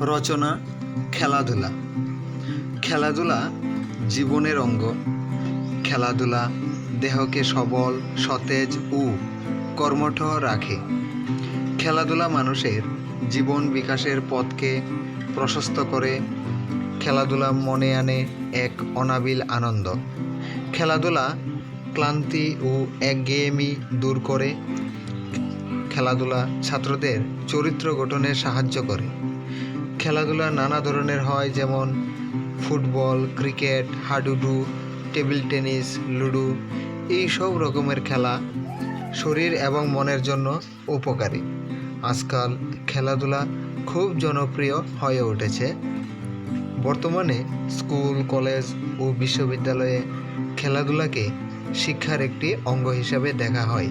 রচনা, খেলাধুলা। খেলাধুলা জীবনের অঙ্গ। খেলাধুলা দেহকে সবল, সতেজ ও কর্মঠ রাখে। খেলাধুলা মানুষের জীবন বিকাশের পথকে প্রশস্ত করে। খেলাধুলা মনে আনে এক অনাবিল আনন্দ। খেলাধুলা ক্লান্তি ও একঘেয়েমি দূর করে। খেলাধুলা ছাত্রদের চরিত্র গঠনে সাহায্য করে। খেলাধুলা নানা ধরনের হয়, যেমন ফুটবল, ক্রিকেট, হাডুডু, টেবিল টেনিস, লুডো এই সব রকমের খেলা শরীর এবং মনের জন্য উপকারী। আজকাল খেলাধুলা খুব জনপ্রিয় হয়ে উঠেছে। বর্তমানে স্কুল, কলেজ ও বিশ্ববিদ্যালয়ে খেলাধুলাকে শিক্ষার একটি অঙ্গ হিসাবে দেখা হয়।